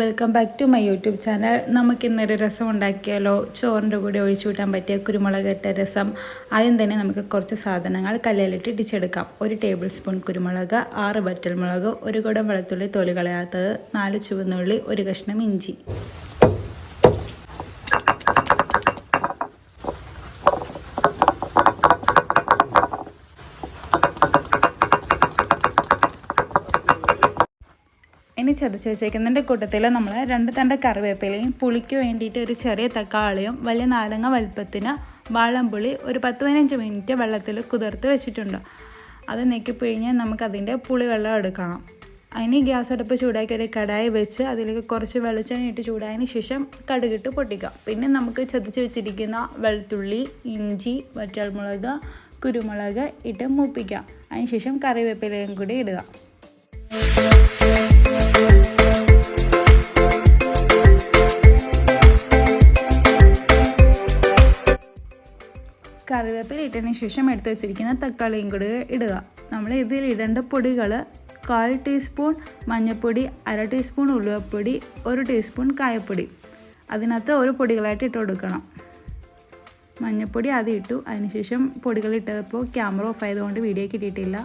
Welcome back to my YouTube channel നമുക്കിന്നൊരു രസം ഉണ്ടാക്കിയാലോ? ചോറിന്റെ കൂടെ ഒഴിച്ചു കൂട്ടാൻ പറ്റിയ കുരുമുളക് ഇട്ട രസം. ആദ്യം തന്നെ നമുക്ക് കുറച്ച് സാധനങ്ങൾ കല്ലിലിട്ട് ഇടിച്ചെടുക്കാം. ഒരു ടേബിൾ സ്പൂൺ കുരുമുളക് ആറ് വറ്റൽമുളക് ഒരു കുടം വെളുത്തുള്ളി തൊലി കളയാത്തത് നാല് ചുവന്നുള്ളി ഒരു കഷ്ണം ഇഞ്ചി. ഇനി ചതച്ച് വെച്ചേക്കുന്നതിന്റെ കൂട്ടത്തിൽ നമ്മൾ രണ്ട് തണ്ട കറിവേപ്പിലയും പുളിക്ക് വേണ്ടിയിട്ട് ഒരു ചെറിയ തക്കാളിയും വലിയ നാരങ്ങ വലുപ്പത്തിന് വാളംപുളി ഒരു പത്ത് പതിനഞ്ച് മിനിറ്റ് വെള്ളത്തിൽ കുതിർത്ത് വെച്ചിട്ടുണ്ട്. അത് നെക്കിപ്പിഴിഞ്ഞ് നമുക്കതിന്റെ പുളി വെള്ളം എടുക്കണം. അതിന് ഗ്യാസ് അടുപ്പ് ചൂടാക്കി ഒരു കടായി വെച്ച് അതിലേക്ക് കുറച്ച് വെളിച്ചെണ്ണ ഇട്ട് ചൂടായതിന് ശേഷം കടുകിട്ട് പൊട്ടിക്കാം പിന്നെ നമുക്ക് ചതച്ച് വെച്ചിരിക്കുന്ന വെളുത്തുള്ളി ഇഞ്ചി വറ്റൽമുളക് കുരുമുളക് ഇട്ട് മൂപ്പിക്കാം അതിന് ശേഷം കറിവേപ്പിലയും കൂടി ഇടുക. കറിവേപ്പില ഇട്ടതിന് ശേഷം എടുത്ത് വെച്ചിരിക്കുന്ന തക്കാളിയും കൂടി ഇടുക. നമ്മൾ ഇതിൽ ഇടേണ്ട പൊടികൾ കാൽ ടീസ്പൂൺ മഞ്ഞൾപ്പൊടി അര ടീസ്പൂൺ ഉലുവപ്പൊടി ഒരു ടീസ്പൂൺ കായപ്പൊടി. അതിനകത്ത് ഒരു പൊടികളായിട്ട് ഇട്ട് കൊടുക്കണം. മഞ്ഞൾപ്പൊടി ആദ്യം ഇട്ടു. അതിനുശേഷം പൊടികൾ ഇട്ടപ്പോൾ ക്യാമറ ഓഫ് ആയതുകൊണ്ട് വീഡിയോ കിട്ടിയിട്ടില്ല.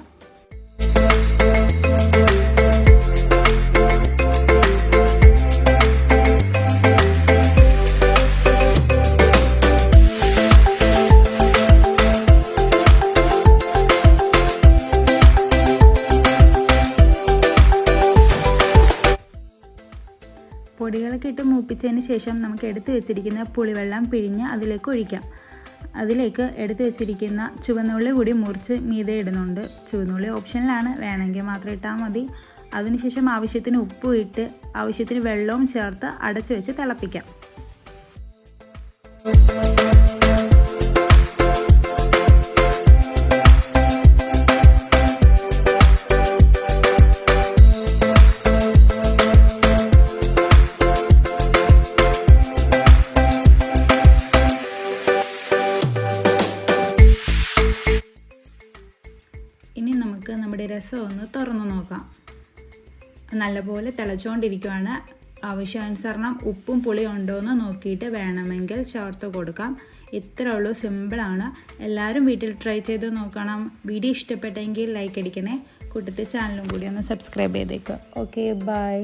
പൊടികളൊക്കെ ഇട്ട് മൂപ്പിച്ചതിന് ശേഷം നമുക്ക് എടുത്തു വെച്ചിരിക്കുന്ന പുളിവെള്ളം പിഴിഞ്ഞ് അതിലേക്ക് ഒഴിക്കാം. അതിലേക്ക് എടുത്തു വെച്ചിരിക്കുന്ന ചുവന്നുള്ളി കൂടി മുറിച്ച് മീതെ ഇടുന്നുണ്ട്. ചുവന്നുള്ളി ഓപ്ഷനിലാണ്. വേണമെങ്കിൽ മാത്രം ഇട്ടാൽ മതി. അതിനുശേഷം ആവശ്യത്തിന് ഉപ്പും ഇട്ട് ആവശ്യത്തിന് വെള്ളവും ചേർത്ത് അടച്ചു വെച്ച് തിളപ്പിക്കാം. നമ്മുടെ രസം ഒന്ന് തുറന്നു നോക്കാം. നല്ലപോലെ തിളച്ചുകൊണ്ടിരിക്കുകയാണ് ആവശ്യാനുസരണം ഉപ്പും പുളിയും ഉണ്ടോ എന്ന് നോക്കിയിട്ട് വേണമെങ്കിൽ ചേർത്ത് കൊടുക്കാം. ഇത്രേ ഉള്ളൂ സിമ്പിളാണ് എല്ലാവരും വീട്ടിൽ ട്രൈ ചെയ്ത് നോക്കണം. വീഡിയോ ഇഷ്ടപ്പെട്ടെങ്കിൽ ലൈക്ക് അടിക്കണേ. കൂട്ടത്തിൽ ചാനലും കൂടി ഒന്ന് സബ്സ്ക്രൈബ് ചെയ്തേക്കുക ഓക്കെ ബൈ